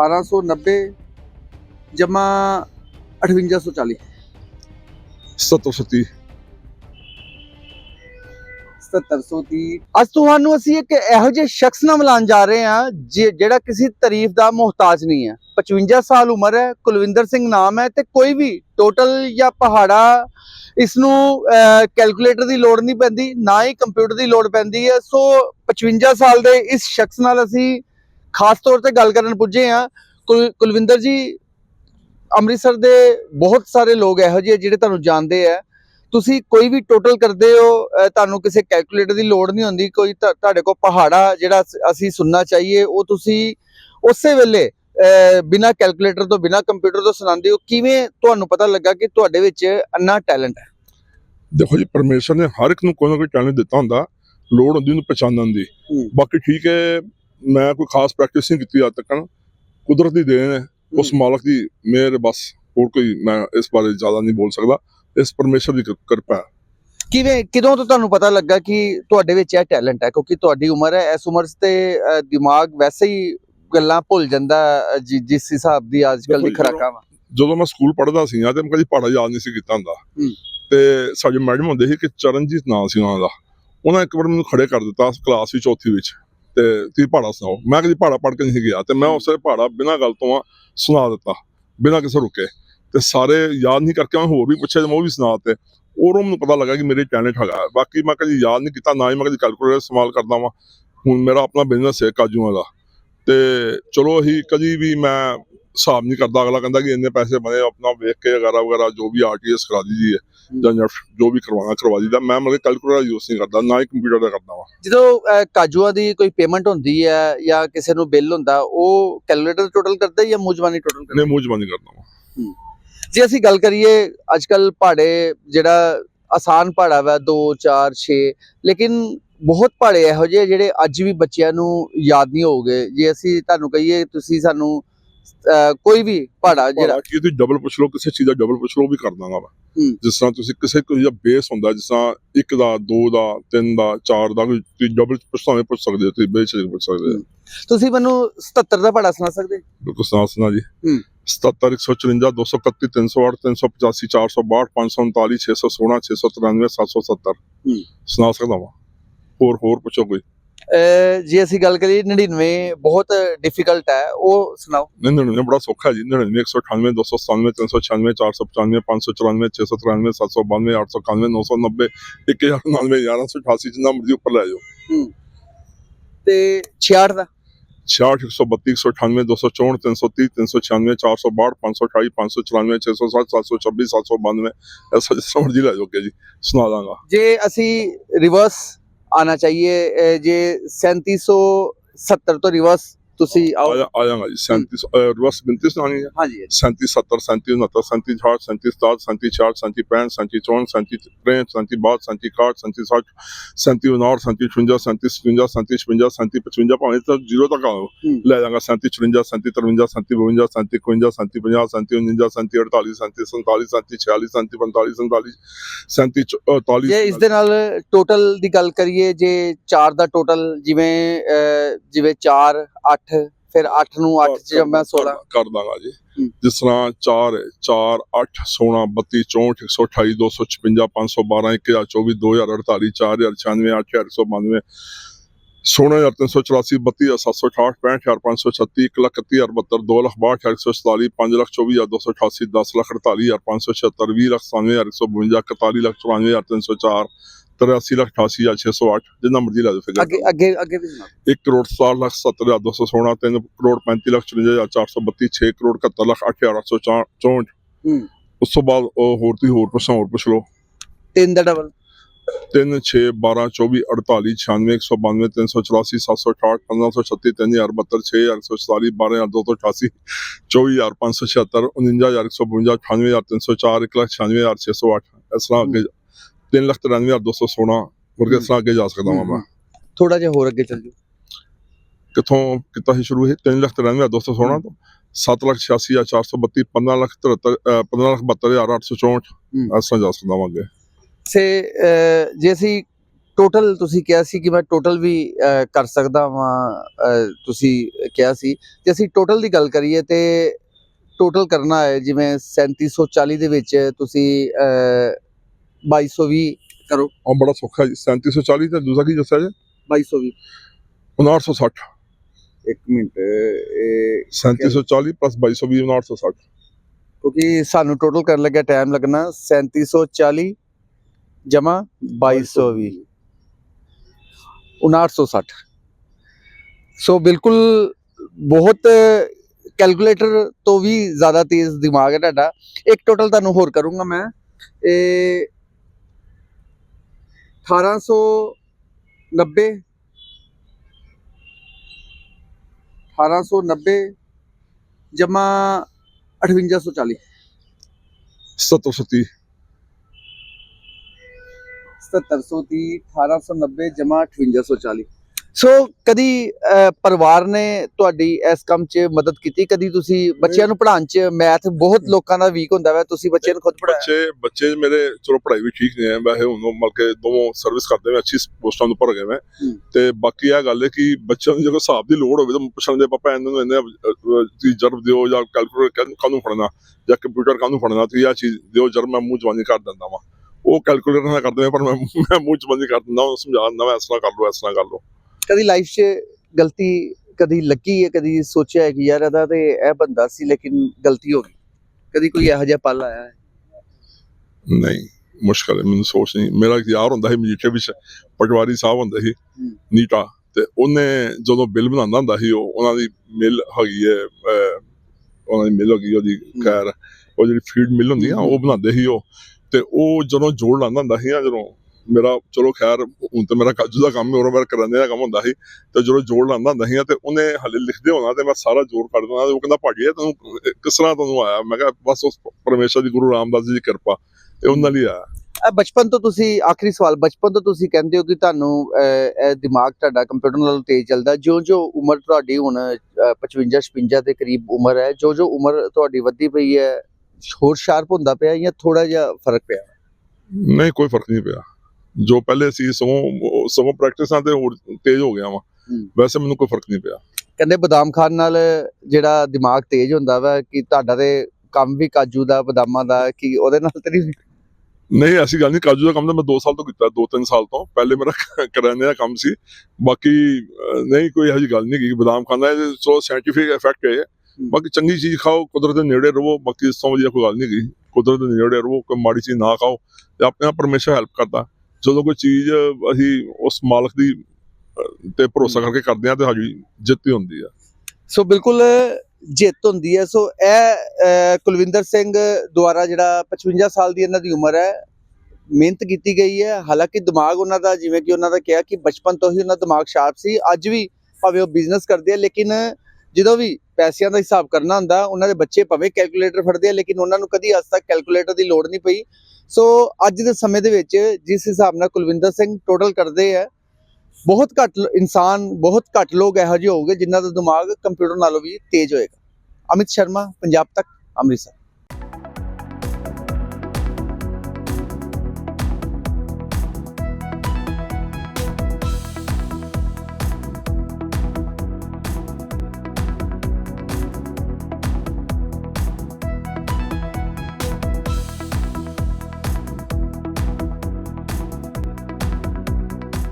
1890 ਜਮਾ 5840 730 7730 ਅੱਜ ਤੁਹਾਨੂੰ ਅਸੀਂ ਇੱਕ ਇਹੋ ਜਿਹੇ ਸ਼ਖਸ ਨਾਲ ਮਿਲਾਉਣ ਜਾ ਰਹੇ ਹਾਂ ਜਿਹੜਾ ਕਿਸੇ ਤਾਰੀਫ ਦਾ ਮੁਹਤਾਜ ਨਹੀਂ ਹੈ। 55 ਸਾਲ ਉਮਰ ਹੈ ਕੁਲਵਿੰਦਰ ਸਿੰਘ ਨਾਮ ਹੈ ਤੇ ਕੋਈ ਵੀ ਟੋਟਲ ਜਾਂ ਪਹਾੜਾ ਇਸ ਨੂੰ ਕੈਲਕੂਲੇਟਰ ਦੀ ਲੋੜ ਨਹੀਂ ਪੈਂਦੀ ਨਾ ਹੀ ਕੰਪਿਊਟਰ ਦੀ ਲੋੜ ਪੈਂਦੀ ਹੈ। ਸੋ 55 ਸਾਲ ਦੇ ਇਸ ਸ਼ਖਸ ਨਾਲ ਅਸੀਂ ਖਾਸ ਤੌਰ ਤੇ ਗੱਲ ਕਰਨ ਪੁੱਜੇ ਕੁਲ- ਕੁਲਵਿੰਦਰ ਜੀ ਅੰਮ੍ਰਿਤਸਰ ਦੇ ਬਹੁਤ ਸਾਰੇ ਲੋਕ ਇਹੋ ਜਿਹੇ ਜਿਹੜੇ ਤੁਹਾਨੂੰ ਜਾਣਦੇ ਆ। ਤੁਸੀਂ ਕੋਈ ਵੀ ਟੋਟਲ ਕਰਦੇ ਹੋ ਤੁਹਾਨੂੰ ਕਿਸੇ ਕੈਲਕੂਲੇਟਰ ਦੀ ਲੋੜ ਨਹੀਂ ਹੁੰਦੀ ਕੋਈ ਤੁਹਾ- ਤੁਹਾਡੇ ਕੋਲ ਪਹਾੜਾ ਜਿਹੜਾ ਅਸ- ਸੁਣਨਾ ਚਾਹੀਏ ਉਹ ਤੁਸੀਂ ਉਸੇ ਵੇਲੇ ਬਿਨਾ ਕੈਲਕੂਲੇਟਰ ਤੋਂ ਬਿਨਾ ਕੰਪਿਊਟਰ ਤੋਂ ਸੁਣਾਉਂਦੇ ਹੋ। ਕਿਵੇਂ ਤੁਹਾਨੂੰ ਪਤਾ ਲੱਗਾ ਕਿ ਤੁਹਾਡੇ ਵਿੱਚ ਅੰਨਾ ਟੈਲੈਂਟ ਹੈ? ਦੇਖੋ ਜੀ ਪਰਮੇਸ਼ਰ ਨੇ ਹਰ ਇੱਕ ਨੂੰ ਕੋਈ ਨਾ ਕੋਈ ਟੈਲੈਂਟ ਦਿੱਤਾ ਹੁੰਦਾ। ਲੋੜ ਹੁੰਦੀ ਉਹਨੂੰ ਪਛਾਣਨ ਦੀ। ਬਾਕੀ ਠੀਕ ਹੈ ਮੈਂ ਕੋਈ ਖਾਸ ਪ੍ਰੈਕਟਿਸ ਨਹੀਂ ਕੀਤੀ ਅੱਜ ਤੱਕ ਕੁਦਰਤ ਦੀ ਦੇਣ ਹੈ। ਉਸ ਮਾਲਕ ਦੀ ਮਿਹਰ ਬਸ। ਹੋਰ ਕੋਈ ਮੈਂ ਇਸ ਬਾਰੇ ਜ਼ਿਆਦਾ ਨਹੀਂ ਬੋਲ ਸਕਦਾ। ਇਸ ਪਰਮੇਸ਼ਰ ਦੀ ਕਿਰ- ਕਿਰਪਾ ਹੈ। ਕਿਵੇਂ ਕਿਦੋਂ ਤੋਂ ਤੁਹਾਨੂੰ ਪਤਾ ਲੱਗਾ ਕਿ ਤੁਹਾਡੇ ਵਿੱਚ ਇਹ ਟੈਲੈਂਟ ਹੈ? ਕਿਉਂਕਿ ਤੁਹਾਡੀ ਉਮਰ ਹੈ। ਇਸ ਉਮਰ 'ਚ ਤੇ ਦਿਮਾਗ ਵੈਸੇ ਹੀ ਗੱਲਾਂ ਭੁੱਲ ਜਾਂਦਾ ਜਿਸ ਹਿਸਾਬ ਦੀ ਅੱਜ ਕੱਲ ਦੀ ਖੁਰਾਕਾਂ ਵਾ। ਜਦੋਂ ਮੈਂ ਸਕੂਲ ਪੜ੍ਹਦਾ ਸੀ ਤੇ ਮੈਂ ਕਦੀ ਪਹਾੜਾ ਯਾਦ ਨਹੀਂ ਸੀ ਕੀਤਾ ਹੁੰਦਾ। ਤੇ ਸਾਡੇ ਮੈਡਮ ਹੁੰਦੇ ਸੀ ਕਿ ਚਰਨਜੀਤ ਨਾਂ ਸੀ ਉਹਨਾਂ ਦਾ। ਉਹਨਾਂ ਇੱਕ ਵਾਰ ਮੈਨੂੰ ਖੜੇ ਕਰ ਦਿੱਤਾ ਕਲਾਸ ਵਿੱਚ ਚੌਥੀ ਵਿੱਚ। ਤੇ ਤੁਸੀਂ ਪਹਾੜਾ ਸੁਣਾਓ। ਮੈਂ ਕਦੀ ਪਹਾੜਾ ਪੜ੍ਹ ਕੇ ਨਹੀਂ ਸੀ ਗਿਆ ਤੇ ਮੈਂ ਉਸੇ ਪਹਾੜਾ ਬਿਨਾਂ ਗੱਲ ਤੋਂ ਆ ਸੁਣਾ ਦਿੱਤਾ ਬਿਨਾਂ ਕਿਸੇ ਰੁਕੇ। ਤੇ ਸਾਰੇ ਯਾਦ ਨਹੀਂ ਕਰਕੇ ਮੈਂ ਹੋਰ ਵੀ ਪੁੱਛਿਆ ਤੇ ਮੈਂ ਉਹ ਵੀ ਸੁਣਾ ਤੇ ਉਦੋਂ ਮੈਨੂੰ ਪਤਾ ਲੱਗਾ ਕਿ ਮੇਰੇ ਟੈਲੈਂਟ ਹੈਗਾ ਬਾਕੀ ਮੈਂ ਕਦੀ ਯਾਦ ਨਹੀਂ ਕੀਤਾ ਨਾ ਹੀ ਮੈਂ ਕਦੀ ਕੈਲਕੂਲੇਟਰ ਇਸਤੇਮਾਲ ਕਰਦਾ ਵਾਂ। ਹੁਣ ਮੇਰਾ ਆਪਣਾ ਬਿਜ਼ਨਸ ਹੈ ਕਾਜੂਆਂ ਦਾ। ਤੇ ਚਲੋ ਅਸੀਂ ਕਦੀ ਵੀ ਮੈਂ ਹਿਸਾਬ ਨਹੀਂ ਕਰਦਾ। ਅਗਲਾ ਕਹਿੰਦਾ ਕਿ ਇੰਨੇ ਪੈਸੇ ਬਣੇ ਆਪਣਾ ਵੇਖ ਕੇ ਵਗੈਰਾ ਵਗੈਰਾ ਜੋ ਵੀ ਆਰਟੀਐਸ ਕਰਾ ਦੀਜੀ ਹੈ ਜਾਂ ਜੋ ਵੀ ਕਰਵਾਉਣਾ ਕਰਵਾ ਦੀਦਾ ਮੈਂ ਮਤਲਬ ਕੈਲਕੂਲੇਟਰ ਯੂਜ਼ ਨਹੀਂ ਕਰਦਾ ਨਾ ਹੀ ਕੰਪਿਊਟਰ ਦਾ ਕਰਦਾ ਵਾਂ। ਜਦੋਂ ਕਾਜੂਆਂ ਦੀ ਕੋਈ ਪੇਮੈਂਟ ਹੁੰਦੀ ਹੈ ਜਾਂ ਕਿਸੇ ਨੂੰ ਬਿੱਲ ਹੁੰਦਾ ਉਹ ਕੈਲਕੂਲੇਟਰ ਟੋਟਲ ਕਰਦਾ ਜਾਂ ਮੂਜਬਾਨੀ ਟੋਟਲ ਕਰਦਾ? ਨੇ ਮੂੰਹ ਜ਼ਬਾਨੀ ਕਰਦਾ ਵਾਂ। ਜੇ ਅਸੀਂ ਗੱਲ ਕਰੀਏ ਅੱਜ ਕੱਲ ਪਹਾੜੇ ਜਿਹੜਾ ਆਸਾਨ ਪਹਾੜਾ ਵਾ 2 4 6 ਲੇਕਿਨ ਬਹੁਤ ਪਹਾੜੇ ਇਹੋ ਜਿਹੇ ਜਿਹੜੇ ਅੱਜ ਵੀ ਬੱਚਿਆਂ ਨੂੰ ਯਾਦ ਨਹੀਂ ਹੋਗੇ ਜੇ ਅਸੀਂ ਤੁਹਾਨੂੰ ਕਹੀਏ ਤੁਸੀਂ ਸਾਨੂੰ ਕੋਈ ਵੀ ਪਹਾੜਾ ਜਿਹੜਾ ਕਿ ਤੁਸੀਂ ਡਬਲ ਪੁੱਛ ਲਓ ਕਿਸੇ ਚੀਜ਼ ਦਾ ਡਬਲ ਪੁੱਛ ਲਓ ਵੀ ਕਰ ਦਾਂਗਾ ਮੈਂ। ਜਿਸ ਤਰ੍ਹਾਂ ਤੁਸੀਂ ਕਿਸੇ ਕੋਈ ਦਾ ਬੇਸ ਹੁੰਦਾ ਜਿਸ ਤਰ੍ਹਾਂ 1 ਦਾ 2 ਦਾ 3 ਦਾ 4 ਦਾ ਤੁਸੀਂ ਡਬਲ ਪੁੱਛਾਵੇਂ ਪੁੱਛ ਸਕਦੇ ਹੋ ਤੁਸੀਂ ਬੇਸ ਪੁੱਛ ਸਕਦੇ ਹੋ। ਤੁਸੀਂ ਮੈਨੂੰ 77 ਦਾ ਪਹਾੜਾ ਸੁਣਾ ਸਕਦੇ ਬਿਲਕੁਲ ਸੁਣਾ ਸੁਣਾ ਜੀ ਹੂੰ। 77 154 231 308 385 462 539 616 693 770 ਹੂੰ। ਸੁਣਾ ਸਕਦਾ ਵਾਂ ਹੋਰ ਹੋਰ ਪੁੱਛੋ ਕੋਈ ਜੇ ਅਸੀਂ ਗੱਲ ਕਰੀਏ 99 ਬਹੁਤ ਡਿਫਿਕਲਟ ਹੈ ਉਹ ਸੁਣਾਓ। 99 ਬੜਾ ਸੌਖਾ ਹੈ ਜੀ 99 198 297 396 495 594 693 792 891 990 1099 1188 ਜਿੰਨਾ ਮਰਜ਼ੀ ਉੱਪਰ ਲੈ ਜਾਓ। ਤੇ 66 ਦਾ? 66 132 198 264 330 396 462 528 594 607 726 792 ਐਸਾ ਜਿਸ ਤਰ੍ਹਾਂ ਮਰਜ਼ੀ ਲੈ ਜਾਓ ਅੱਗੇ ਜੀ ਸੁਣਾ ਦਾਂਗਾ। ਜੇ ਅਸੀਂ ਰਿਵਰਸ ਆਣਾ ਚਾਹੀਏ ਅਹ, ਜੇ 3770 ਤੋਂ ਰਿਵਰਸ ਤੁਸੀਂ ਆਓ। ਆ ਜਾਗਾ ਜੀ 37 ਰਿਵਰਸ ਗਿਣਤੀ ਸੁਣਾਣੀ ਹੈ। ਹਾਂਜੀ 37 70 37 69 37 68 37 67 37 66 65 37 64 37 67 67 67 60 37 59 37 58 37 57 37 56 37 55 ਭਾਵੇਂ ਤਾਂ ਜ਼ੀਰੋ ਤੱਕ ਆਓ। ਹੂੰ। ਲੈ ਜਾਗਾ 37 54 37 53 37 52 37 51 37 50 37 49 37 48 37 47 37 46 37 45 47 37 48 ਜੇ ਇਸ ਦੇ ਨਾਲ ਟੋਟਲ ਦੀ ਗੱਲ ਕਰੀਏ ਜੇ 4 ਦਾ ਟੋਟਲ ਜਿਵੇਂ ਜਿਵੇਂ 4 8 8 ਫਿਰ 8 ਨੂੰ 8 ਚ ਮੈਂ 16 ਕਰ ਦਾਂਗਾ ਜੀ। ਜਿਸ ਤਰ੍ਹਾਂ 4 4 8 16 32 64 128 256 512 1024 2048 4096 8192 16384 32768 65536 1312 2,62,524,588 10,48 10,48 1,48 2,576 2,097,152 4,4 4,394 83 ਲੱਖ 88 ਹਜ਼ਾਰ 608 ਜਿੰਨਾ ਮਰਜ਼ੀ ਲਾ ਦਿਓ ਫਿਗਰ ਅੱਗੇ ਅੱਗੇ ਅੱਗੇ ਵੀ 1 ਕਰੋੜ 7 ਲੱਖ 70 ਹਜ਼ਾਰ 216 3 ਕਰੋੜ 35 ਲੱਖ 54 ਹਜ਼ਾਰ 432 6 ਕਰੋੜ 71 ਲੱਖ 8864 ਹੂੰ। ਉਸ ਤੋਂ ਬਾਅਦ ਹੋਰ ਤੁਸੀਂ ਹੋਰ ਪੁੱਛਾਂ ਹੋਰ ਪੁੱਛ ਲਓ। 3 ਦਾ ਡਬਲ 3 6 12 24 48 96 192 384 768 1536 3072 6144 12288 24576 49152 98304 196308 ਇਸ ਤਰ੍ਹਾਂ ਅੱਗੇ 3 ਲੱਖ 93216 ਮੁਰਗੇ ਇਸ ਤਰ੍ਹਾਂ ਅੱਗੇ ਜਾ ਸਕਦਾ ਵਾਂ ਮੈਂ। ਥੋੜਾ ਜਿਹਾ ਹੋਰ ਅੱਗੇ ਚੱਲ ਜਾਓ। ਕਿੱਥੋਂ ਕੀਤਾ ਸੀ ਸ਼ੁਰੂ ਇਹ? 3 ਲੱਖ 93216 ਤੋਂ 7 ਲੱਖ 86432 15 ਲੱਖ 73 ਅਹ 15 ਲੱਖ 72864 ਹੂੰ। ਇਸ ਤਰ੍ਹਾਂ ਜਾ ਸਕਦਾ ਵਾਂ ਅੱਗੇ। ਸੇ ਜੇ ਅਸੀਂ ਟੋਟਲ ਤੁਸੀਂ ਕਿਹਾ ਸੀ ਕਿ ਮੈਂ ਟੋਟਲ ਵੀ ਕਰ ਸਕਦਾ ਵਾਂ ਤੁਸੀਂ ਕਿਹਾ ਸੀ। ਤੇ ਅਸੀਂ ਟੋਟਲ ਦੀ ਗੱਲ ਕਰੀਏ ਤੇ ਟੋਟਲ ਕਰਨਾ ਹੈ ਜਿਵੇਂ 3740 ਦੇ ਵਿੱਚ ਤੁਸੀਂ ਅਹ, 2220 ਕਰੋ। ਆ ਬੜਾ ਸੌਖਾ ਜੀ 3740 ਤੇ ਦੂਸਰਾ ਕੀ ਦੱਸਿਆ ਜੀ? 2220 5960 ਇੱਕ ਮਿੰਟ ਇਹ 3740 plus 2220 5960 ਕਿਉਂਕਿ ਸਾਨੂੰ ਟੋਟਲ ਕਰਨ ਲੱਗਿਆ ਟਾਈਮ ਲੱਗਣਾ 3740 ਜਮਾ 2220 5960 ਸੋ ਬਿਲਕੁਲ ਬਹੁਤ ਕੈਲਕੂਲੇਟਰ ਤੋਂ ਵੀ ਜ਼ਿਆਦਾ ਤੇਜ਼ ਦਿਮਾਗ ਹੈ ਤੁਹਾਡਾ। ਇੱਕ ਟੋਟਲ ਤੁਹਾਨੂੰ ਹੋਰ ਕਰੂੰਗਾ ਮੈਂ। ਇਹ 1890 1890 ਜਮਾ 5840 730 7730 1890 ਜਮਾ 5840 ਸੋ ਕਦੀ ਪਰਿਵਾਰ ਨੇ ਤੁਹਾਡੀ ਇਸ ਕੰਮ 'ਚ ਮਦਦ ਕੀਤੀ? ਕਦੀ ਤੁਸੀਂ ਬੱਚਿਆਂ ਨੂੰ ਪੜ੍ਹਾਉਣ 'ਚ ਮੈਥ ਬਹੁਤ ਲੋਕਾਂ ਦਾ ਵੀਕ ਹੁੰਦਾ ਵਾ ਤੁਸੀਂ ਬੱਚਿਆਂ ਨੂੰ ਖੁਦ ਪੜ੍ਹਾਇਆ ਬੱਚੇ ਬੱਚੇ ਮੇਰੇ ਚਲੋ ਪੜ੍ਹਾਈ ਵੀ ਠੀਕ ਨੇ ਵੈਸੇ ਹੁਣ ਉਹ ਮਤਲਬ ਕਿ ਦੋਵੇਂ ਸਰਵਿਸ ਕਰਦੇ ਨੇ ਅੱਛੀ ਪੋਸਟਾਂ ਤੋਂ ਭਰ ਗਏ ਮੈਂ। ਤੇ ਬਾਕੀ ਇਹ ਗੱਲ ਹੈ ਕਿ ਬੱਚਿਆਂ ਨੂੰ ਜੇ ਕੋਈ ਹਿਸਾਬ ਦੀ ਲੋੜ ਹੋਵੇ ਤਾਂ ਪੁੱਛਣਗੇ ਪਾਪਾ ਇਹਨਾਂ ਨੂੰ ਇਹਨੇ ਤੁਸੀਂ ਜਰਬ ਦਿਓ ਜਾਂ ਕੈਲਕੂਲੇਟਰ ਕਾਹਨੂੰ ਫੜਨਾ? ਜਾਂ ਕੰਪਿਊਟਰ ਕਾਹਨੂੰ ਫੜਨਾ? ਤੁਸੀਂ ਆਹ ਚੀਜ਼ ਦਿਓ ਜਰਬ ਮੈਂ ਮੂੰਹ ਜਵਾਨੀ ਕਰ ਦਿੰਦਾ ਵਾਂ। ਉਹ ਕੈਲਕੂਲੇਟਰ ਨਾਲ ਕਰਦੇ ਨੇ ਪਰ ਮੈਂ ਮੈਂ ਮੂੰਹ ਜਵਾਨੀ ਕਰ ਦਿੰਦਾ ਉਹ ਸਮਝਾ ਦਿੰਦਾ ਮੈਂ ਇਸ ਤਰ੍ਹਾਂ ਕਰ ਲਓ ਇਸ ਤਰ੍ਹਾਂ ਕਰ ਲਓ। ਕਦੀ ਲਾਈਫ 'ਚ ਗਲਤੀ ਕਦੀ ਲੱਗੀ ਹੈ ਕਦੀ ਸੋਚਿਆ ਹੈ ਕਿ ਯਾਰ ਇਹਦਾ ਤੇ ਇਹ ਬੰਦਾ ਸੀ ਲੇਕਿਨ ਗਲਤੀ ਹੋ ਗਈ। ਕਦੀ ਕੋਈ ਇਹੋ ਜਿਹਾ ਪਲ ਆਇਆ ਹੈ? ਨਹੀਂ ਮੁਸ਼ਕਲ ਹੈ ਮੈਨੂੰ ਸੋਚ ਨਹੀਂ। ਮੇਰਾ ਯਾਰ ਹੁੰਦਾ ਸੀ ਮਜੀਠੇ ਵਿੱਚ ਪਟਵਾਰੀ ਸਾਹਿਬ ਹੁੰਦਾ ਸੀ। ਨੀਟਾ। ਤੇ ਉਹਨੇ ਜਦੋਂ ਬਿੱਲ ਬਣਾਉਂਦਾ ਹੁੰਦਾ ਸੀ ਉਹ ਉਹਨਾਂ ਦੀ ਮਿਲ ਹੈਗੀ ਹੈ ਉਹਨਾਂ ਦੀ ਮਿਲ ਹੈਗੀ ਉਹਦੀ ਖੈਰ ਉਹ ਜਿਹੜੀ ਫੀਡ ਮਿਲ ਹੁੰਦੀ ਆ ਉਹ ਬਣਾਉਂਦੇ ਸੀ ਉਹ। ਤੇ ਉਹ ਜਦੋਂ ਜੋੜ ਲਾਉਂਦਾ ਹੁੰਦਾ ਸੀ ਜਦੋਂ ਮੇਰਾ ਚਲੋ ਖੈਰ ਹੁਣ ਤੇ ਮੇਰਾ ਕਾਜੂ ਦਾ ਕੰਮ ਹੈ ਹੋਰ ਮੇਰਾ ਕਰਾਂਦੇ ਦਾ ਕੰਮ ਹੁੰਦਾ ਸੀ ਤੇ ਜਦੋਂ ਜੋੜ ਲਾਉਂਦਾ ਹੁੰਦਾ ਸੀ ਤੇ ਉਹਨੇ ਹਲੇ ਲਿਖਦੇ ਹੋਣਾ ਤੇ ਮੈਂ ਸਾਰਾ ਜੋੜ ਕੱਢ ਦੇਣਾ ਤੇ ਉਹ ਕਹਿੰਦਾ ਭਾਜੀ ਇਹ ਤੈਨੂੰ ਕਿਸ ਤਰ੍ਹਾਂ ਤੁਹਾਨੂੰ ਆਇਆ? ਮੈਂ ਕਿਹਾ ਬਸ ਉਸ ਪਰਮੇਸ਼ਰ ਦੀ ਗੁਰੂ ਰਾਮਦਾਸ ਜੀ ਦੀ ਕਿਰਪਾ ਇਹ ਉਹਨਾਂ ਲਈ ਆਇਆ। ਬਚਪਨ ਤੋਂ ਤੁਸੀਂ ਆਖਰੀ ਸਵਾਲ ਬਚਪਨ ਤੋਂ ਤੁਸੀਂ ਕਹਿੰਦੇ ਹੋ ਕਿ ਤੁਹਾਨੂੰ ਇਹ ਦਿਮਾਗ ਤੁਹਾਡਾ ਕੰਪਿਊਟਰ ਨਾਲੋਂ ਤੇਜ਼ ਚੱਲਦਾ ਜੋ ਜੋ ਉਮਰ ਤੁਹਾਡੀ ਹੁਣ ਅਹ, 55 56 ਦੇ ਕਰੀਬ ਉਮਰ ਹੈ ਜੋ ਜੋ ਉਮਰ ਤੁਹਾਡੀ ਵੱਧਦੀ ਪਈ ਹੈ ਹੋਰ ਸ਼ਾਰਪ ਹੁੰਦਾ ਪਿਆ ਜਾਂ ਥੋੜਾ ਜਿਹਾ ਫ਼ਰਕ ਪਿਆ? ਨਹੀਂ ਕੋਈ ਫ਼ਰਕ ਨਹੀਂ ਪਿਆ। ਜੋ ਪਹਿਲੇ ਸੀ ਸਗੋਂ ਸਗੋਂ ਪ੍ਰੈਕਟਿਸਾਂ ਤੇ ਹੋਰ ਤੇਜ਼ ਹੋ ਗਿਆ ਵਾ। ਵੈਸੇ ਮੈਨੂੰ ਕੋਈ ਫ਼ਰਕ ਨਹੀਂ ਪਿਆ। ਕਹਿੰਦੇ ਬਦਾਮ ਖਾਣ ਨਾਲ ਜਿਹੜਾ ਦਿਮਾਗ ਤੇਜ਼ ਹੁੰਦਾ ਵਾ ਕਿ ਤੁਹਾਡਾ ਤੇ ਕੰਮ ਵੀ ਕਾਜੂ ਦਾ ਬਦਾਮਾਂ ਦਾ ਕਿ ਉਹਦੇ ਨਾਲ ਤੇ ਨਹੀਂ? ਨਹੀਂ ਐਸੀ ਗੱਲ ਨਹੀਂ ਕਾਜੂ ਦਾ ਕੰਮ ਤਾਂ ਮੈਂ 2 ਸਾਲ ਤੋਂ ਕੀਤਾ 2-3 ਸਾਲ ਤੋਂ। ਪਹਿਲੇ ਮੇਰਾ ਕਰਿਆਨੇ ਦਾ ਕੰਮ ਸੀ। ਬਾਕੀ ਨਹੀਂ ਕੋਈ ਇਹੋ ਜਿਹੀ ਗੱਲ ਨਹੀਂ ਕਿ ਬਦਾਮ ਖਾਣਾ ਇਹ ਸੋ ਸਾਇੰਟੀਫਿਕ ਇਫੈਕਟ ਹੈ ਬਾਕੀ ਚੰਗੀ ਚੀਜ਼ ਖਾਓ ਕੁਦਰਤ ਦੇ ਨੇੜੇ ਰਹੋ। ਬਾਕੀ ਇਸ ਤੋਂ ਵਧੀਆ ਕੋਈ ਗੱਲ ਨਹੀਂ ਗਈ ਕੁਦਰਤ ਦੇ ਨੇੜੇ ਰਹੋ ਕੋਈ ਮਾੜੀ ਚੀਜ਼ ਨਾ ਖਾਓ। ਤੇ ਆਪਣੇ ਆਪ ਪਰਮੇਸ਼ਰ ਹੈਲਪ ਕਰਦਾ। ਜਦੋਂ ਕੋਈ ਚੀਜ਼ ਅਸੀਂ ਉਸ ਮਾਲਕ ਦੀ ਤੇ ਭਰੋਸਾ ਕਰਕੇ ਕਰਦੇ ਆ ਤੇ ਸਾਡੀ ਜਿੱਤ ਹੀ ਹੁੰਦੀ ਆ। ਸੋ ਬਿਲਕੁਲ ਜਿੱਤ ਹੁੰਦੀ ਹੈ। ਸੋ ਇਹ ਕੁਲਵਿੰਦਰ ਸਿੰਘ ਦੁਆਰਾ ਜਿਹੜਾ 55 ਸਾਲ ਦੀ ਇਹਨਾਂ ਦੀ ਉਮਰ ਹੈ ਮਿਹਨਤ ਕੀਤੀ ਗਈ ਹੈ। ਹਾਲਾਂਕਿ ਦਿਮਾਗ ਉਹਨਾਂ ਦਾ ਜਿਵੇਂ ਕਿ ਉਹਨਾਂ ਦਾ ਕਿਹਾ ਕਿ ਬਚਪਨ ਤੋਂ ਹੀ ਉਹਨਾਂ ਦਾ ਦਿਮਾਗ ਸ਼ਾਰਪ ਸੀ। ਅੱਜ ਵੀ ਭਾਵੇਂ ਉਹ ਬਿਜ਼ਨਸ ਕਰਦੇ ਆ ਲੇਕਿਨ ਜਦੋਂ ਵੀ ਪੈਸਿਆਂ ਦਾ ਹਿਸਾਬ ਕਰਨਾ ਹੁੰਦਾ, ਉਹਨਾਂ ਦੇ ਬੱਚੇ ਭਾਵੇਂ ਕੈਲਕੂਲੇਟਰ ਫੜਦੇ ਆ, ਲੇਕਿਨ ਉਹਨਾਂ ਨੂੰ ਕਦੀ ਅੱਜ ਤੱਕ ਕੈਲਕੂਲੇਟਰ ਦੀ ਲੋੜ ਨਹੀਂ ਪਈ। ਸੋ ਅੱਜ ਦੇ ਸਮੇਂ ਦੇ ਵਿੱਚ ਜਿਸ ਹਿਸਾਬ ਨਾਲ ਕੁਲਵਿੰਦਰ ਸਿੰਘ ਟੋਟਲ ਕਰਦੇ ਆ, ਬਹੁਤ ਘੱਟ ਇਨਸਾਨ ਬਹੁਤ ਘੱਟ ਲੋਕ ਇਹੋ ਜਿਹੇ ਹੋਊਗੇ ਜਿਨ੍ਹਾਂ ਦਾ ਦਿਮਾਗ ਕੰਪਿਊਟਰ ਨਾਲੋਂ ਵੀ ਤੇਜ਼ ਹੋਏਗਾ। ਅਮਿਤ ਸ਼ਰਮਾ, ਪੰਜਾਬ ਤੱਕ, ਅੰਮ੍ਰਿਤਸਰ।